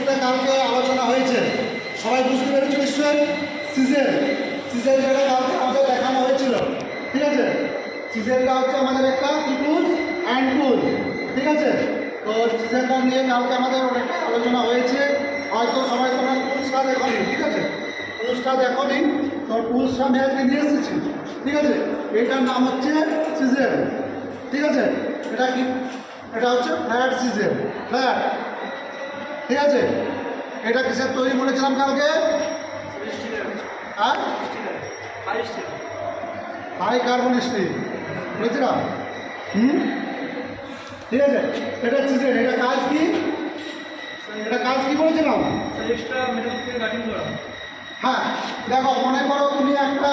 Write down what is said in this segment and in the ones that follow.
এটা কালকে আলোচনা হয়েছে, সবাই বুঝতে পেরেছে নিশ্চয়ই? সিজের সিজের যেটা কালকে আমাদের দেখানো হয়েছিল, ঠিক আছে? সিজেরটা হচ্ছে আমাদের একটা কি অ্যান্ড টুল ঠিক আছে? তো সিজেরটা নিয়ে কালকে আমাদের অনেকটা আলোচনা হয়েছে। হয়তো সবাই তোমার টুলসটা দেখনি, ঠিক আছে? টুলসটা দেখনি, তো টুলসটা আমি আজকে নিয়ে এসেছি, ঠিক আছে? এটার নাম হচ্ছে সিজের, ঠিক আছে? এটা কি? এটা হচ্ছে ফ্ল্যাট সিজের, ফ্ল্যাট। ঠিক আছে? এটা কিসের তৈরি করেছিলাম কালকে? আর হাই কার্বন স্টিল বুঝেছিলাম হুম? ঠিক আছে, এটা চিজের এটা কাজ কি? এটা কাজ কি করেছিলাম হ্যাঁ দেখো, মনে করো তুমি একটা,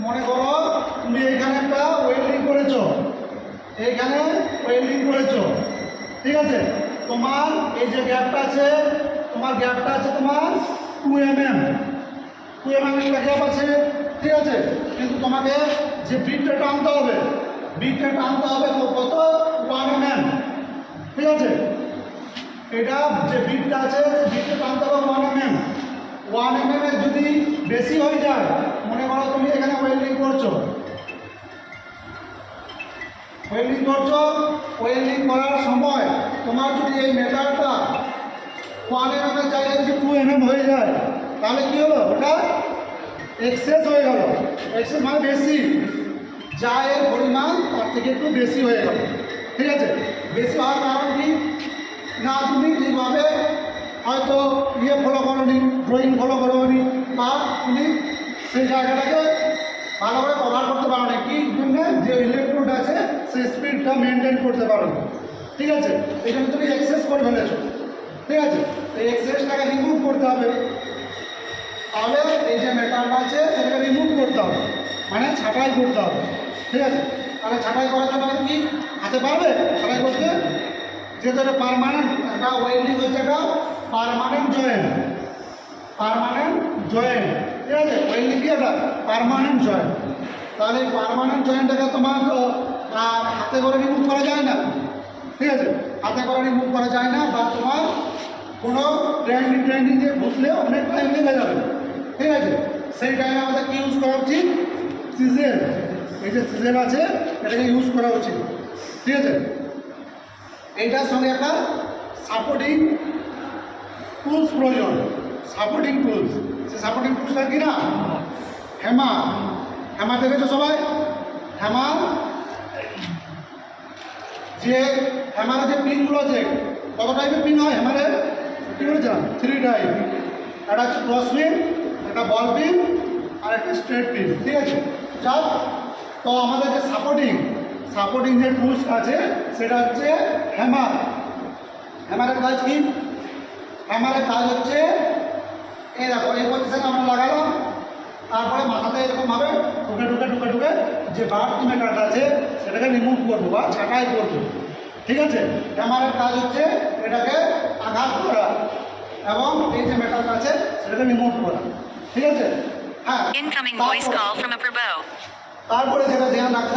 মনে করো তুমি এইখানে একটা ওয়েল্ডিং করেছ। এইখানে ওয়েল্ডিং করেছ। ঠিক আছে? তোমার, এই যে গ্যাপটা আছে, তোমার গ্যাপটা আছে তোমার two M M two M M একটা গ্যাপ আছে, ঠিক আছে? কিন্তু তোমাকে যে বিটটা টানতে হবে বিটটা টানতে হবে কত? ওয়ান এম এম ঠিক আছে? এটা যে বিটটা আছে বিটটা টানতে হবে one M M one M M এর যদি বেশি হয়ে যায়, মনে করো তুমি এখানে ওয়েল্ডিং করছ। ওয়েল্ডিং করছ ওয়েল্ডিং করার সময় তোমার যদি এই মেটালটা ওয়ান এম জায়গায় যদি টু এম এম হয়ে যায়, তাহলে কী হলো? ওটা এক্সেস হয়ে গেল। এক্সেস মানে বেশি। যা এর পরিমাণ, তার থেকে একটু বেশি হয়ে গেল। ঠিক আছে? বেশি হওয়ার কারণ কি? না, তুমি ঠিকভাবে হয়তো ইয়ে ফলো করোনি ড্রয়িং ফলো করোনি, বা তুমি সেই জায়গাটাকে ভালোভাবে কভার করতে পারো না কি জন্য? যে ইলেকট্রোড আছে, সেই স্পিডটা মেনটেন করতে পারো ঠিক আছে? জন্য তুমি এক্সেস করে ফেলেছো ঠিক আছে? এই এক্সেসটাকে রিমুভ করতে হবে। তাহলে এই যে মেটালটা আছে, সেটাকে রিমুভ করতে হবে। মানে ছাঁটাই করতে হবে। ঠিক আছে? তাহলে ছাঁটাই করার জন্য কি হাতে পারবে? ছাঁটাই করতে? যেহেতু এটা পারমানেন্ট একটা ওয়েল্ডিং হচ্ছে একটা পারমানেন্ট জয়েন্ট পারমানেন্ট জয়েন্ট ঠিক আছে? ওয়েল্ডিং কি এটা? পারমানেন্ট জয়েন্ট তাহলে পারমানেন্ট জয়েন্টটাকে তোমার হাতে করে রিমুভ করা যায় না। ঠিক আছে? হাতে করে রিমুভ করা যায় না, বা তোমার কোনো ট্রেন্ডিং ট্রেন্ডিং দিয়ে ঘুষলে অনেক টাইম লেগে যাবে। ঠিক আছে? সেই টাইমে আমাদের কি ইউজ করা উচিত? সিজেল এই যে সিজেল আছে, এটাকে ইউজ করা উচিত। ঠিক আছে? এইটার সঙ্গে একটা সাপোর্টিং টুলস প্রয়োজন। সাপোর্টিং টুলস সে সাপোর্টিং টুলসটা কি না? হ্যামা হ্যামার দেখেছ সবাই? হ্যামার যে হ্যামারের যে পিনগুলো আছে, কত টাইপের পিন হয় হ্যামারের কি বলেছিলাম? থ্রি টাইপ একটা হচ্ছে ক্রস পিন একটা বল পিন আর একটা স্ট্রেট পিন ঠিক আছে? যাক, তো আমাদের যে সাপোর্টিং সাপোর্টিং যে টুলস আছে, সেটা হচ্ছে হ্যামার হ্যামারের কাজ কি? হ্যামারের কাজ হচ্ছে, এই দেখো, এই পজিশনে আমরা লাগালাম। তারপরে মাথাতে এরকমভাবে ঢুকে ঢুকে ঢুকে ঢুকে যে বার্থ মেকারটা আছে সেটাকে রিমুভ করব বা ছাটাই করব। ঠিক আছে? হ্যামারের কাজ হচ্ছে এটাকে আঘাত করা এবং এই যে মেটালটা আছে সেটাকে রিমুভ করা। ঠিক আছে? হ্যাঁ. তারপরে যেটা ধ্যান রাখতে